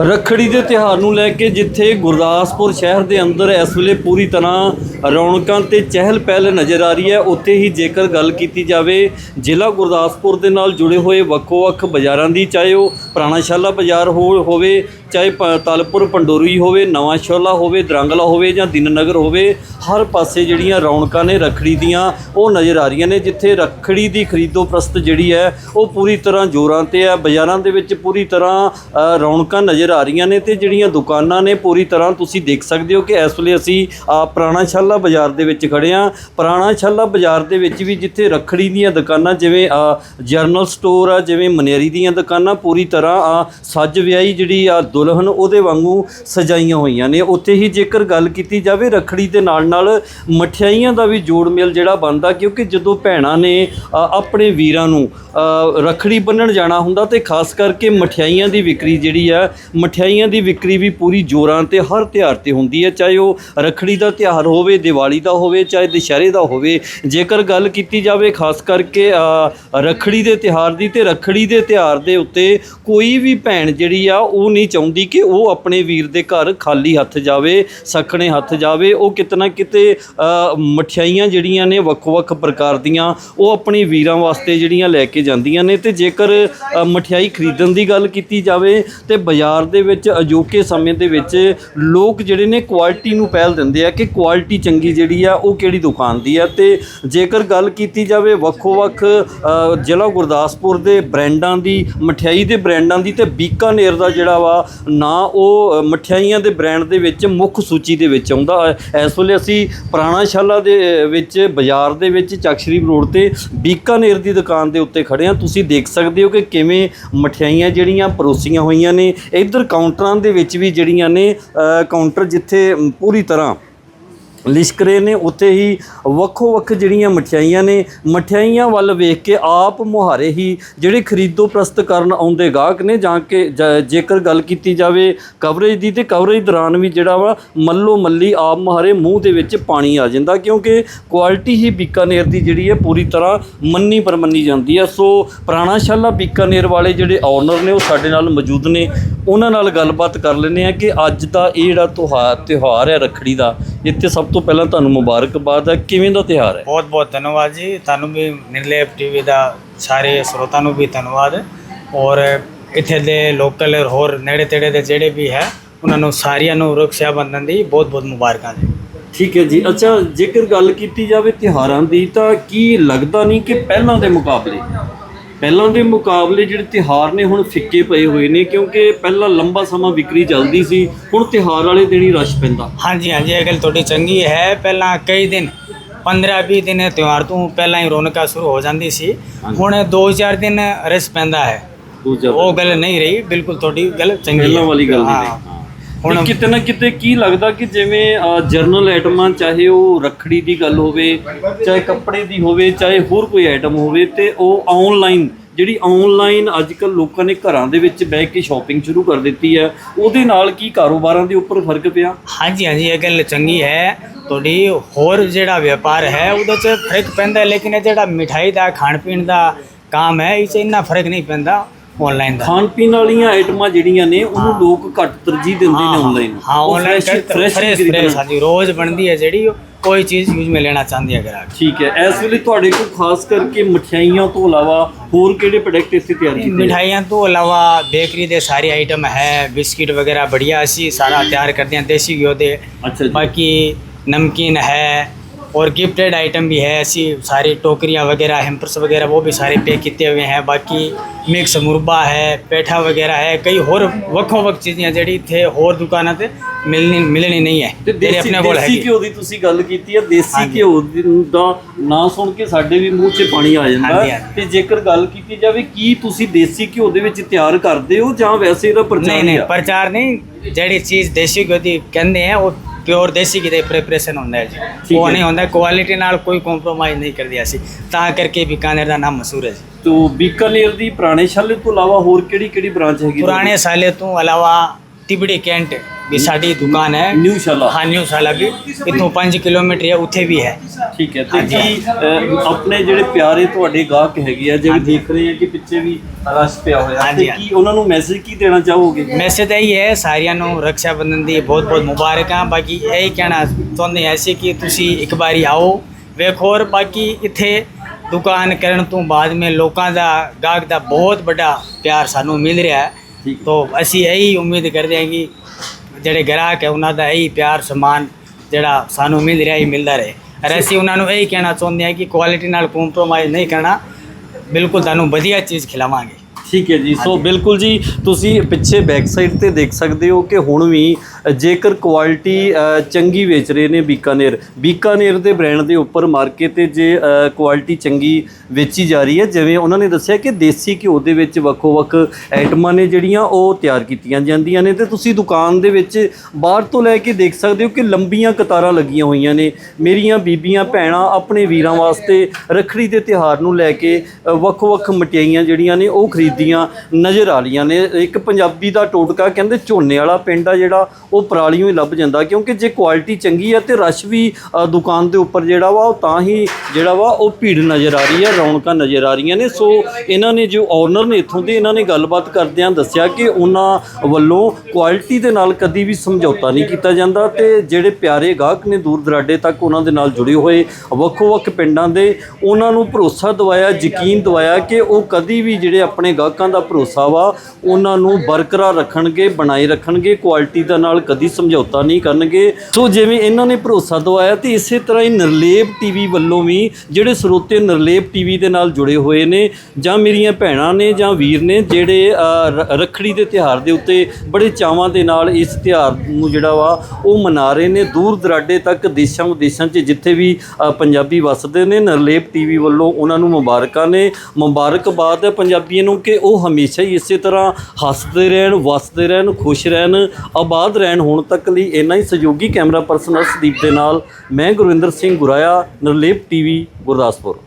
ਰੱਖੜੀ ਦੇ ਤਿਉਹਾਰ ਨੂੰ ਲੈ ਕੇ ਜਿੱਥੇ ਗੁਰਦਾਸਪੁਰ ਸ਼ਹਿਰ ਦੇ ਅੰਦਰ ਇਸ ਵੇਲੇ ਪੂਰੀ ਤਰ੍ਹਾਂ ਰੌਣਕਾਂ ਤੇ ਚਹਿਲ ਪਹਿਲ ਨਜ਼ਰ ਆ ਰਹੀ ਹੈ, ਉੱਥੇ ਹੀ ਜੇਕਰ ਗੱਲ ਕੀਤੀ ਜਾਵੇ, ਜ਼ਿਲ੍ਹਾ ਗੁਰਦਾਸਪੁਰ ਦੇ ਨਾਲ ਜੁੜੇ ਹੋਏ ਵੱਖੋ-ਵੱਖ ਬਾਜ਼ਾਰਾਂ ਦੀ, ਚਾਹੇ ਉਹ ਪੁਰਾਣਾ ਸ਼ਾਲਾ ਬਾਜ਼ਾਰ ਹੋ- ਹੋਵੇ ਚਾਹੇ ਪ- ਤਲਪੁਰ ਪੰਡੋਰੀ ਹੋਵੇ, ਨਵਾਂ ਸ਼ਾਲਾ ਹੋਵੇ, ਦਰੰਗਲਾ ਹੋਵੇ ਜਾਂ ਦਿਨਨਗਰ ਹੋਵੇ, ਹਰ ਪਾਸੇ ਜਿਹੜੀਆਂ ਰੌਣਕਾਂ ਨੇ ਰੱਖੜੀ ਦੀਆਂ, ਉਹ ਨਜ਼ਰ ਆ ਰਹੀਆਂ ਨੇ, ਜਿੱਥੇ ਰੱਖੜੀ ਦੀ ਖਰੀਦੋ ਪ੍ਰਸਤ ਜਿਹੜੀ ਹੈ, ਉਹ ਪੂਰੀ ਤਰ੍ਹਾਂ ਜੋਰਾਂ ਤੇ ਹੈ। ਬਾਜ਼ਾਰਾਂ ਦੇ ਵਿੱਚ ਪੂਰੀ ਤਰ੍ਹਾਂ ਰੌਣਕਾਂ ਨਜ਼ਰ ਆ ਰਹੀਆਂ ਨੇ ਤੇ ਜਿਹੜੀਆਂ ਦੁਕਾਨਾਂ ਨੇ, ਪੂਰੀ ਤਰ੍ਹਾਂ ਤੁਸੀਂ ਦੇਖ ਸਕਦੇ ਹੋ ਕਿ ਇਸ ਵੇਲੇ ਅਸੀਂ ਪੁਰਾਣਾ ਛੱਲਾ ਬਾਜ਼ਾਰ ਦੇ ਵਿੱਚ ਖੜੇ ਹਾਂ। ਪੁਰਾਣਾ ਛੱਲਾ ਬਾਜ਼ਾਰ ਦੇ ਵਿੱਚ ਵੀ ਜਿੱਥੇ ਰੱਖੜੀ ਦੀਆਂ ਦੁਕਾਨਾਂ ਜਿਵੇਂ ਜਰਨਲ ਸਟੋਰ ਆ, ਜਿਵੇਂ ਮਨੇਰੀ ਦੀਆਂ ਦੁਕਾਨਾਂ, ਪੂਰੀ ਤਰ੍ਹਾਂ ਸੱਜ ਵਿਆਹੀ ਜਿਹੜੀ ਆ ਹਨ ਉਹਦੇ ਵਾਂਗੂ ਸਜਾਈਆਂ ਹੋਈਆਂ ਨੇ। ਉੱਥੇ ਹੀ ਜੇਕਰ ਗੱਲ ਕੀਤੀ ਜਾਵੇ ਰੱਖੜੀ ਦੇ ਨਾਲ ਨਾਲ ਮਠਿਆਈਆਂ ਦਾ ਵੀ ਜੋੜ ਮੇਲ ਜਿਹੜਾ ਬਣਦਾ ਕਿਉਂਕਿ ਜਦੋਂ ਭੈਣਾਂ ਨੇ ਆਪਣੇ ਵੀਰਾਂ ਨੂੰ ਅ, ਰੱਖੜੀ ਬੰਨਣ ਜਾਣਾ ਹੁੰਦਾ ਤੇ ਖਾਸ ਕਰਕੇ ਮਠਿਆਈਆਂ ਦੀ ਵਿਕਰੀ ਜਿਹੜੀ ਆ ਮਠਿਆਈਆਂ ਦੀ ਵਿਕਰੀ ਵੀ ਪੂਰੀ ਜੋਰਾਂ ਤੇ ਹਰ ਤਿਉਹਾਰ ਤੇ ਹੁੰਦੀ ਹੈ। ਚਾਹੇ ਉਹ ਰੱਖੜੀ ਦਾ ਤਿਉਹਾਰ ਹੋਵੇ ਦੀਵਾਲੀ ਦਾ ਹੋਵੇ ਚਾਹੇ ਦੁਸ਼ਹਿਰੇ ਦਾ ਹੋਵੇ ਜੇਕਰ ਗੱਲ ਕੀਤੀ ਜਾਵੇ ਖਾਸ ਕਰਕੇ ਅ, ਰੱਖੜੀ ਦੇ ਤਿਉਹਾਰ ਦੀ ਤੇ ਰੱਖੜੀ ਦੇ ਤਿਉਹਾਰ ਦੇ ਉੱਤੇ ਕੋਈ ਵੀ ਭੈਣ ਜਿਹੜੀ ਆ ਉਹ ਨਹੀਂ ਚਾਹੁੰਦੀ ਕਿ ਉਹ ਆਪਣੇ ਵੀਰ ਦੇ ਘਰ ਖਾਲੀ ਹੱਥ ਜਾਵੇ, ਸਖਣੇ ਹੱਥ ਜਾਵੇ, ਉਹ ਕਿਤਨਾ ਕਿਤੇ ਮਠਿਆਈਆਂ ਜਿਹੜੀਆਂ ਨੇ ਵੱਖ-ਵੱਖ ਪ੍ਰਕਾਰ ਦੀਆਂ, ਉਹ ਆਪਣੇ ਵੀਰਾਂ ਵਾਸਤੇ ਜਿਹੜੀਆਂ ਲੈ ਕੇ ਜਾਂਦੀਆਂ ਨੇ ਤੇ ਜੇਕਰ ਮਠਿਆਈ ਖਰੀਦਣ ਦੀ ਗੱਲ ਕੀਤੀ ਜਾਵੇ ਤੇ ਬਾਜ਼ਾਰ ਦੇ ਵਿੱਚ ਅਜੋਕੇ ਸਮੇਂ ਦੇ ਵਿੱਚ ਲੋਕ ਜਿਹੜੇ ਨੇ ਕੁਆਲਿਟੀ ਨੂੰ ਪਹਿਲ ਦਿੰਦੇ ਆ ਕਿ ਕੁਆਲਿਟੀ ਚੰਗੀ ਜਿਹੜੀ ਆ ਉਹ ਕਿਹੜੀ ਦੁਕਾਨ ਦੀ ਆ ਤੇ ਜੇਕਰ ਗੱਲ ਕੀਤੀ ਜਾਵੇ ਵੱਖੋ-ਵੱਖ ਜ਼ਿਲ੍ਹਾ ਗੁਰਦਾਸਪੁਰ ਦੇ ਬ੍ਰਾਂਡਾਂ ਦੀ, ਮਠਿਆਈ ਦੇ ਬ੍ਰਾਂਡਾਂ ਦੀ ਤੇ ਬੀਕਾਨੇਰ ਦਾ ਜਿਹੜਾ ਵਾ ਨਾ ਉਹ ਮਠਿਆਈਆਂ ਦੇ ਬ੍ਰਾਂਡ ਦੇ ਵਿੱਚ ਮੁੱਖ ਸੂਚੀ ਦੇ ਵਿੱਚ ਆਉਂਦਾ। ਇਸ ਵੇਲੇ ਅਸੀਂ ਪੁਰਾਣਾ ਸ਼ਾਲਾ ਦੇ ਵਿੱਚ, ਬਾਜ਼ਾਰ ਦੇ ਵਿੱਚ ਚੱਕਸ਼ਰੀਫ ਰੋਡ ਤੇ ਬੀਕਾਨੇਰ ਦੀ ਦੁਕਾਨ ਦੇ ਉੱਤੇ ਖੜੇ ਹਾਂ। ਤੁਸੀਂ ਦੇਖ ਸਕਦੇ ਹੋ ਕਿ ਕਿਵੇਂ ਮਠਿਆਈਆਂ ਜਿਹੜੀਆਂ ਪਰੋਸੀਆਂ ਹੋਈਆਂ ਨੇ। ਇੱਧਰ ਕਾਊਂਟਰਾਂ ਦੇ ਵਿੱਚ ਵੀ ਜਿਹੜੀਆਂ ਨੇ ਕਾਊਂਟਰ ਜਿੱਥੇ ਪੂਰੀ ਤਰ੍ਹਾਂ ਲਿਸ਼ਕਰੇ ਨੇ ਉੱਥੇ ਹੀ ਵੱਖੋ ਵੱਖ ਜਿਹੜੀਆਂ ਮਠਿਆਈਆਂ ਨੇ, ਮਠਿਆਈਆਂ ਵੱਲ ਵੇਖ ਕੇ ਆਪ ਮੁਹਾਰੇ ਹੀ ਜਿਹੜੇ ਖਰੀਦੋ ਪ੍ਰਸਤ ਕਰਨ ਆਉਂਦੇ ਗਾਹਕ ਨੇ ਜਾਂ ਕਿ ਜੇਕਰ ਗੱਲ ਕੀਤੀ ਜਾਵੇ ਕਵਰੇਜ ਦੀ ਤੇ ਕਵਰੇਜ ਦੌਰਾਨ ਵੀ ਜਿਹੜਾ ਵਾ ਮੱਲੋ ਮੱਲੀ ਆਪ ਮੁਹਾਰੇ ਮੂੰਹ ਦੇ ਵਿੱਚ ਪਾਣੀ ਆ ਜਾਂਦਾ ਕਿਉਂਕਿ ਕੁਆਲਿਟੀ ਹੀ ਬੀਕਾਨੇਰ ਦੀ ਜਿਹੜੀ ਹੈ ਪੂਰੀ ਤਰ੍ਹਾਂ ਮੰਨੀ ਪਰਮੰਨੀ ਜਾਂਦੀ ਹੈ। ਸੋ ਪੁਰਾਣਾ ਸ਼ਾਲਾ ਬੀਕਾਨੇਰ ਵਾਲੇ ਜਿਹੜੇ ਓਨਰ ਨੇ ਉਹ ਸਾਡੇ ਨਾਲ ਮੌਜੂਦ ਨੇ। ਉਹਨਾਂ ਨਾਲ ਗੱਲਬਾਤ ਕਰ ਲੈਂਦੇ ਆ ਕਿ ਅੱਜ ਦਾ ਇਹ ਜਿਹੜਾ ਤਿਉਹਾਰ ਤਿਉਹਾਰ ਹੈ ਰੱਖੜੀ ਦਾ ਇੱਥੇ ਸਭ ਤੋਂ ਪਹਿਲਾਂ ਤੁਹਾਨੂੰ ਮੁਬਾਰਕਬਾਦ ਹੈ। ਕਿਵੇਂ ਦਾ ਤਿਉਹਾਰ ਹੈ? ਬਹੁਤ ਬਹੁਤ ਧੰਨਵਾਦ ਜੀ। ਤੁਹਾਨੂੰ ਵੀ ਨਿਰਲੇਪ ਟੀਵੀ ਦਾ ਸਾਰੇ ਸਰੋਤਾਂ ਨੂੰ ਵੀ ਧੰਨਵਾਦ। ਔਰ ਇੱਥੇ ਦੇ ਲੋਕਲ ਹੋਰ ਨੇੜੇ ਤੇੜੇ ਦੇ ਜਿਹੜੇ ਵੀ ਹੈ ਉਹਨਾਂ ਨੂੰ ਸਾਰਿਆਂ ਨੂੰ ਰੁਕਸ਼ਾ ਬੰਧਨ ਦੀ ਬਹੁਤ ਬਹੁਤ ਮੁਬਾਰਕਾਂ ਜੀ। ਠੀਕ ਹੈ ਜੀ। ਅੱਛਾ ਜੇਕਰ ਗੱਲ ਕੀਤੀ ਜਾਵੇ ਤਿਉਹਾਰਾਂ ਦੀ ਤਾਂ ਕੀ ਲੱਗਦਾ ਨਹੀਂ ਕਿ ਪਹਿਲਾਂ ਦੇ ਮੁਕਾਬਲੇ ਪਹਿਲਾਂ ਦੇ ਮੁਕਾਬਲੇ ਜਿਹੜੇ ਤਿਉਹਾਰ ਨੇ ਹੁਣ ਫਿੱਕੇ ਪਏ ਹੋਏ ਨੇ ਕਿਉਂਕਿ ਪਹਿਲਾਂ ਲੰਬਾ ਸਮਾਂ ਵਿਕਰੀ ਚੱਲਦੀ ਸੀ ਹੁਣ ਤਿਉਹਾਰ ਵਾਲੇ ਦਿਨ ਹੀ ਰਸ਼ ਪੈਂਦਾ। ਹਾਂਜੀ ਹਾਂਜੀ ਇਹ ਗੱਲ ਤੁਹਾਡੀ ਚੰਗੀ ਹੈ। ਪਹਿਲਾਂ ਕਈ ਦਿਨ 15 20 ਦਿਨ ਤਿਉਹਾਰ ਤੋਂ ਪਹਿਲਾਂ ਹੀ ਰੌਣਕਾਂ ਸ਼ੁਰੂ ਹੋ ਜਾਂਦੀ ਸੀ। ਹੁਣ 2-4 ਦਿਨ ਰਸ ਪੈਂਦਾ ਹੈ। ਦੂਜਾ ਉਹ ਗੱਲ ਨਹੀਂ ਰਹੀ ਬਿਲਕੁਲ ਤੁਹਾਡੀ ਗੱਲ ਚੰਗੀ ਹੈ। ਪਹਿਲਾਂ ਵਾਲੀ ਗੱਲ ਨਹੀਂ। ਰਹੀ। ਹੁਣ ਕਿਤੇ ਨਾ ਕਿਤੇ ਕੀ ਲੱਗਦਾ ਕਿ ਜਿਵੇਂ ਜਰਨਲ ਆਈਟਮਾਂ ਚਾਹੇ ਉਹ ਰੱਖੜੀ ਦੀ ਗੱਲ ਹੋਵੇ ਚਾਹੇ ਕੱਪੜੇ ਦੀ ਹੋਵੇ ਚਾਹੇ ਹੋਰ ਕੋਈ ਆਈਟਮ ਹੋਵੇ ਤੇ ਉਹ ਆਨਲਾਈਨ ਜਿਹੜੀ ਆਨਲਾਈਨ ਅੱਜਕੱਲ ਲੋਕਾਂ ਨੇ ਘਰਾਂ ਦੇ ਵਿੱਚ ਬਹਿ ਕੇ ਸ਼ਾਪਿੰਗ ਸ਼ੁਰੂ ਕਰ ਦਿੱਤੀ ਹੈ ਉਹਦੇ ਨਾਲ ਕੀ ਕਾਰੋਬਾਰਾਂ ਦੇ ਉੱਪਰ ਫ਼ਰਕ ਪਿਆ? ਹਾਂਜੀ ਹਾਂਜੀ ਇਹ ਗੱਲ ਚੰਗੀ ਹੈ। ਤੁਹਾਡੀ ਹੋਰ ਜਿਹੜਾ ਵਪਾਰ ਹੈ ਉਹਦੇ 'ਚ ਫ਼ਰਕ ਪੈਂਦਾ ਲੇਕਿਨ ਇਹ ਜਿਹੜਾ ਮਿਠਾਈ ਦਾ ਖਾਣ ਪੀਣ ਦਾ ਕੰਮ ਹੈ ਇਹ 'ਚ ਇੰਨਾ ਫ਼ਰਕ ਨਹੀਂ ਪੈਂਦਾ। ਆਨਲਾਈਨ ਖਾਣ ਪੀਣ ਵਾਲੀਆਂ ਆਈਟਮਾਂ ਜਿਹੜੀਆਂ ਨੇ ਉਹਨੂੰ ਲੋਕ ਘੱਟ ਤਰਜੀਹ ਦਿੰਦੇ ਨੇ ਆਨਲਾਈਨ ਹਾਂ। ਆਨਲਾਈਨ ਫਰੈਸ਼ ਫਰੈਸ਼ ਹਾਂਜੀ ਰੋਜ਼ ਬਣਦੀ ਹੈ ਜਿਹੜੀ ਕੋਈ ਚੀਜ਼ ਯੂਜ਼ ਮੇ ਲੈਣਾ ਚਾਹੁੰਦੇ ਆ ਗ੍ਰਾਹਕ ਠੀਕ ਹੈ ਇਸ ਵੇਲੇ ਤੁਹਾਡੇ ਕੋਲ ਖਾਸ ਕਰਕੇ ਮਠਿਆਈਆਂ ਤੋਂ ਇਲਾਵਾ ਹੋਰ ਕਿਹੜੇ ਪ੍ਰੋਡਕਟ ਇਸੇ ਤਿਆਰ ਕੀਤੇ ਮਠਿਆਈਆਂ ਤੋਂ ਇਲਾਵਾ ਬੇਕਰੀ ਦੇ ਸਾਰੇ ਆਈਟਮ ਹੈ ਬਿਸਕਿਟ ਵਗੈਰਾ ਬੜੀਆ ਅਸੀਂ ਸਾਰਾ ਤਿਆਰ ਕਰਦੇ ਹਾਂ ਦੇਸੀ ਘਿਓ ਦੇ। ਬਾਕੀ ਨਮਕੀਨ ਹੈ और गिफ्टेड आइटम भी है ऐसी सारी टोकरियाँ वगैरह हेम्पर्स वगैरह वो भी सारे पैक किए हुए हैं बाकी मिक्स मुरबा है पेठा वगैरह है कई होर ਵੱਖੋ ਵੱਖ ਚੀਜ਼ਾਂ ਜਿਹੜੀ ਇੱਥੇ ਹੋਰ ਦੁਕਾਨਾਂ ਤੇ ਮਿਲਣੀ ਮਿਲਣੀ ਨਹੀਂ ਹੈ ਤੇ ਜਿਹੜੇ ਦੇਸੀ ਆਪਣੇ ਕੋਲ ਦੇਸੀ ਹੈਗੀ ਘਿਓ ਦੀ ਤੁਸੀਂ ਗੱਲ ਕੀਤੀ ਹੈ ਦੇਸੀ ਹਾਂਜੀ। ਘਿਓ ਦੀ- ਦਾ ਨਾਂ ਸੁਣ ਕੇ ਸਾਡੇ ਵੀ ਮੂੰਹ 'ਚ ਪਾਣੀ ਆ ਜਾਂਦਾ ਹਾਂਜੀ, ਹੈ। ਹਾਂਜੀ। ਤੇ ਜੇਕਰ ਗੱਲ ਕੀਤੀ ਜਾਵੇ ਕੀ ਤੁਸੀਂ ਦੇਸੀ ਘਿਓ ਦੇ ਵਿੱਚ ਤਿਆਰ ਕਰਦੇ ਹੋ ਜਾਂ ਵੈਸੇ ਇਹਦਾ ਪ੍ਰਚਾਰ ਨਹੀਂ ਨਹੀਂ ਆ? ਪ੍ਰਚਾਰ ਨਹੀਂ ਜਿਹੜੀ ਚੀਜ਼ ਦੇਸੀ ਘਿਓ ਦੀ ਕਹਿੰਦੇ ਆ ਉਹ ਪਿਓਰ ਦੇਸੀ ਦਾ ਪ੍ਰੈਪਰੇਸ਼ਨ ਹੁੰਦਾ ਹੈ ਜੀ ਉਹ। ਨਹੀਂ ਹੁੰਦਾ ਕੁਆਲਿਟੀ ਨਾਲ ਕੋਈ ਕੰਪਰੋਮਾਈਜ਼ ਨਹੀਂ ਕਰਦੀ ਅਸੀਂ ਤਾਂ ਕਰਕੇ ਬੀਕਾਨੇਰ ਦਾ ਨਾਮ ਮਸ਼ਹੂਰ ਹੈ ਜੀ ਤੋ ਬੀਕਾਨੇਰ ਦੀ ਪੁਰਾਣੇ ਸ਼ਾਲੇ ਤੋਂ ਇਲਾਵਾ ਹੋਰ ਕਿਹੜੀ ਕਿਹੜੀ ਬ੍ਰਾਂਚ ਹੈਗੀ ਪੁਰਾਣੇ ਸਾਲੇ ਤੋਂ ਇਲਾਵਾ ਤਿਬੜੀ ਕੈਂਟ ਵੀ ਸਾਡੀ ਦੁਕਾਨ ਹੈ ਨਿਊ ਸ਼ਾਲਾ ਹਾਂ ਨਿਊ ਸਾਲਾ ਵੀ ਇਥੋਂ 5 ਕਿਲੋਮੀਟਰ ਹੈ ਉੱਥੇ ਵੀ ਹੈ ਠੀਕ ਹੈ ਤੇ ਕੀ ਅ, ਆਪਣੇ ਜਿਹੜੇ ਪਿਆਰੇ ਤੁਹਾਡੇ ਗਾਹਕ ਹੈਗੇ ਆ ਜਿਵੇਂ ਦੇਖ ਰਹੇ ਆ ਕਿ ਪਿੱਛੇ ਵੀ ਰਸ਼ ਪਿਆ ਹੋਇਆ ਹਾਂਜੀ, ਤੇ ਹਾਂਜੀ। ਕੀ ਉਹਨਾਂ ਨੂੰ ਮੈਸੇਜ ਕੀ ਦੇਣਾ ਚਾਹੋਗੇ ਮੈਸੇਜ ਇਹੀ ਹੈ ਸਾਰਿਆਂ ਨੂੰ ਰੱਖਿਆ ਬੰਧਨ ਦੀ ਬਹੁਤ ਬਹੁਤ ਮੁਬਾਰਕਾਂ ਬਾਕੀ ਇਹੀ ਕਹਿਣਾ ਚਾਹੁੰਦੇ ਹਾਂ ਅਸੀਂ ਕਿ ਤੁਸੀਂ ਇੱਕ ਵਾਰੀ ਆਓ ਵੇਖੋ ਔਰ ਬਾਕੀ ਇੱਥੇ ਦੁਕਾਨ ਕਰਨ ਤੋਂ ਬਾਅਦ ਮੇ ਲੋਕਾਂ ਦਾ ਗਾਹਕ ਦਾ ਬਹੁਤ ਵੱਡਾ ਪਿਆਰ ਸਾਨੂੰ ਮਿਲ ਰਿਹਾ ਹੈ ਤੋ ਅਸੀਂ ਇਹੀ ਉਮੀਦ ਕਰਦੇ ਹਾਂ ਕਿ ਜਿਹੜੇ ਗ੍ਰਾਹਕ ਹੈ ਉਹਨਾਂ ਦਾ ਇਹੀ ਪਿਆਰ ਸਮਾਨ ਜਿਹੜਾ ਸਾਨੂੰ ਮਿਲ ਰਿਹਾ ਹੀ ਮਿਲਦਾ ਰਹੇ। ਔਰ ਅਸੀਂ ਉਹਨਾਂ ਨੂੰ ਇਹੀ ਕਹਿਣਾ ਚਾਹੁੰਦੇ ਹਾਂ ਕਿ ਕੁਆਲਿਟੀ ਨਾਲ ਕੰਪਰੋਮਾਈਜ਼ ਨਹੀਂ ਕਰਨਾ। ਬਿਲਕੁਲ ਤੁਹਾਨੂੰ ਵਧੀਆ ਚੀਜ਼ ਖਿਲਾਵਾਂਗੇ। ਠੀਕ ਹੈ ਜੀ। ਸੋ ਬਿਲਕੁਲ ਜੀ ਤੁਸੀਂ ਪਿੱਛੇ ਬੈਕ ਸਾਈਡ ਤੇ ਦੇਖ ਸਕਦੇ ਹੋ ਕਿ ਹੁਣ ਵੀ ਜੇਕਰ ਕੁਆਲਿਟੀ ਚੰਗੀ ਵੇਚ ਰਹੇ ਨੇ ਬੀਕਾਨੇਰ ਬੀਕਾਨੇਰ ਦੇ ਬ੍ਰਾਂਡ ਦੇ ਉੱਪਰ ਮਾਰਕੀਟ ਤੇ ਜੇ ਕੁਆਲਿਟੀ ਚੰਗੀ ਵੇਚੀ ਜਾ ਰਹੀ ਹੈ, ਜਿਵੇਂ ਉਹਨਾਂ ਨੇ ਦੱਸਿਆ ਕਿ ਦੇਸੀ ਘਿਓ ਦੇ ਵਿੱਚ ਵੱਖੋ-ਵੱਖ ਆਈਟਮਾਂ ਨੇ ਜਿਹੜੀਆਂ ਉਹ ਤਿਆਰ ਕੀਤੀਆਂ ਜਾਂਦੀਆਂ ਨੇ ਤੇ ਤੁਸੀਂ ਦੁਕਾਨ ਦੇ ਵਿੱਚ ਬਾਹਰ ਤੋਂ ਲੈ ਕੇ ਦੇਖ ਸਕਦੇ ਹੋ ਕਿ ਲੰਬੀਆਂ ਕਤਾਰਾਂ ਲੱਗੀਆਂ ਹੋਈਆਂ ਨੇ। ਮੇਰੀਆਂ ਬੀਬੀਆਂ, ਭੈਣਾਂ ਆਪਣੇ ਵੀਰਾਂ ਵਾਸਤੇ ਰੱਖੜੀ ਦੇ ਤਿਉਹਾਰ ਨੂੰ ਲੈ ਕੇ ਵੱਖੋ ਵੱਖ-ਵੱਖ ਮਠਿਆਈਆਂ ਜਿਹੜੀਆਂ ਨੇ ਉਹ ਖਰੀਦੀਆਂ ਨਜ਼ਰ ਆ ਰਹੀਆਂ ਨੇ। ਇੱਕ ਪੰਜਾਬੀ ਦਾ ਟੋਟਕਾ, ਕਹਿੰਦੇ ਝੋਨੇ ਵਾਲਾ ਪਿੰਡ ਆ ਜਿਹੜਾ ਉਹ ਪਰਾਲੀਓਂ ਹੀ ਲੱਭ ਜਾਂਦਾ ਕਿਉਂਕਿ ਜੇ ਕੁਆਲਿਟੀ ਚੰਗੀ ਆ ਤੇ ਰਸ਼ ਵੀ ਦੁਕਾਨ ਦੇ ਉੱਪਰ ਜਿਹੜਾ ਵਾ, ਉਹ ਤਾਂ ਹੀ ਜਿਹੜਾ ਵਾ, ਉਹ ਭੀੜ ਨਜ਼ਰ ਆ ਰਹੀ ਹੈ ਰੌਣਕਾਂ ਨਜ਼ਰ ਆ ਰਹੀਆਂ ਨੇ। ਸੋ ਇਹਨਾਂ ਨੇ ਜੋ ਓਨਰ ਨੇ ਇੱਥੋਂ ਦੇ, ਇਹਨਾਂ ਨੇ ਗੱਲਬਾਤ ਕਰਦਿਆਂ ਦੱਸਿਆ ਕਿ ਉਹਨਾਂ ਵੱਲੋਂ ਕੁਆਲਿਟੀ ਦੇ ਨਾਲ ਕਦੀ ਵੀ ਸਮਝੌਤਾ ਨਹੀਂ ਕੀਤਾ ਜਾਂਦਾ ਤੇ ਜਿਹੜੇ ਪਿਆਰੇ ਗਾਹਕ ਨੇ ਦੂਰ ਦਰਾਡੇ ਤੱਕ ਉਹਨਾਂ ਦੇ ਨਾਲ ਜੁੜੇ ਹੋਏ ਵੱਖੋ-ਵੱਖ ਪਿੰਡਾਂ ਦੇ, ਉਹਨਾਂ ਨੂੰ ਭਰੋਸਾ ਦਵਾਇਆ, ਯਕੀਨ ਦਵਾਇਆ ਕਿ ਉਹ ਕਦੀ ਵੀ ਜਿਹੜੇ ਆਪਣੇ ਗਾਹਕਾਂ ਦਾ ਭਰੋਸਾ ਵਾ, ਉਹਨਾਂ ਨੂੰ ਬਰਕਰਾਰ ਰੱਖਣਗੇ ਬਣਾਈ ਰੱਖਣਗੇ, ਕੁਆਲਿਟੀ ਦਾ ਨਾਲ ਕਦੀ ਸਮਝੌਤਾ ਨਹੀਂ ਕਰਨਗੇ। ਸੋ ਜਿਵੇਂ ਇਹਨਾਂ ਨੇ ਭਰੋਸਾ ਦਵਾਇਆ ਤੇ ਇਸੇ ਤਰ੍ਹਾਂ ਹੀ ਨਿਰਲੇਪ ਟੀਵੀ ਵੱਲੋਂ ਵੀ ਜਿਹੜੇ ਸਰੋਤੇ ਨਿਰਲੇਪ ਟੀਵੀ ਦੇ ਨਾਲ ਜੁੜੇ ਹੋਏ ਨੇ ਜਾਂ ਮੇਰੀਆਂ ਭੈਣਾਂ ਨੇ ਜਾਂ ਵੀਰ ਨੇ ਜਿਹੜੇ ਅ, ਰ- ਰੱਖੜੀ ਦੇ ਤਿਉਹਾਰ ਦੇ ਉੱਤੇ ਬੜੇ ਚਾਵਾਂ ਦੇ ਨਾਲ ਇਸ ਤਿਉਹਾਰ ਨੂੰ ਜਿਹੜਾ ਵਾ ਉਹ ਮਨਾ ਰਹੇ ਨੇ। ਦੂਰ ਦਰਾਡੇ ਤੱਕ ਦੇਸ਼ਾਂ ਵਿਦੇਸ਼ਾਂ 'ਚ ਜਿੱਥੇ ਵੀ ਪੰਜਾਬੀ ਵੱਸਦੇ ਨੇ ਨਿਰਲੇਪ ਟੀਵੀ ਵੱਲੋਂ ਉਹਨਾਂ ਨੂੰ ਮੁਬਾਰਕਾਂ ਨੇ। ਮੁਬਾਰਕਬਾਦ ਹੈ ਪੰਜਾਬੀਆਂ ਨੂੰ ਕਿ ਉਹ ਹਮੇਸ਼ਾ ਹੀ ਇਸੇ ਤਰ੍ਹਾਂ ਹੱਸਦੇ ਰਹਿਣ ਵੱਸਦੇ ਰਹਿਣ ਖੁਸ਼ ਰਹਿਣ ਆਬਾਦ ਰਹਿਣ। ਹੁਣ ਤੱਕ ਲਈ ਇੰਨਾ ਹੀ ਸਹਿਯੋਗੀ ਕੈਮਰਾ ਪਰਸਨ ਅਸਦੀਪ ਦੇ ਨਾਲ ਮੈਂ ਗੁਰਵਿੰਦਰ ਸਿੰਘ ਗੁਰਾਇਆ, ਨਿਰਲੇਪ ਟੀਵੀ, ਗੁਰਦਾਸਪੁਰ।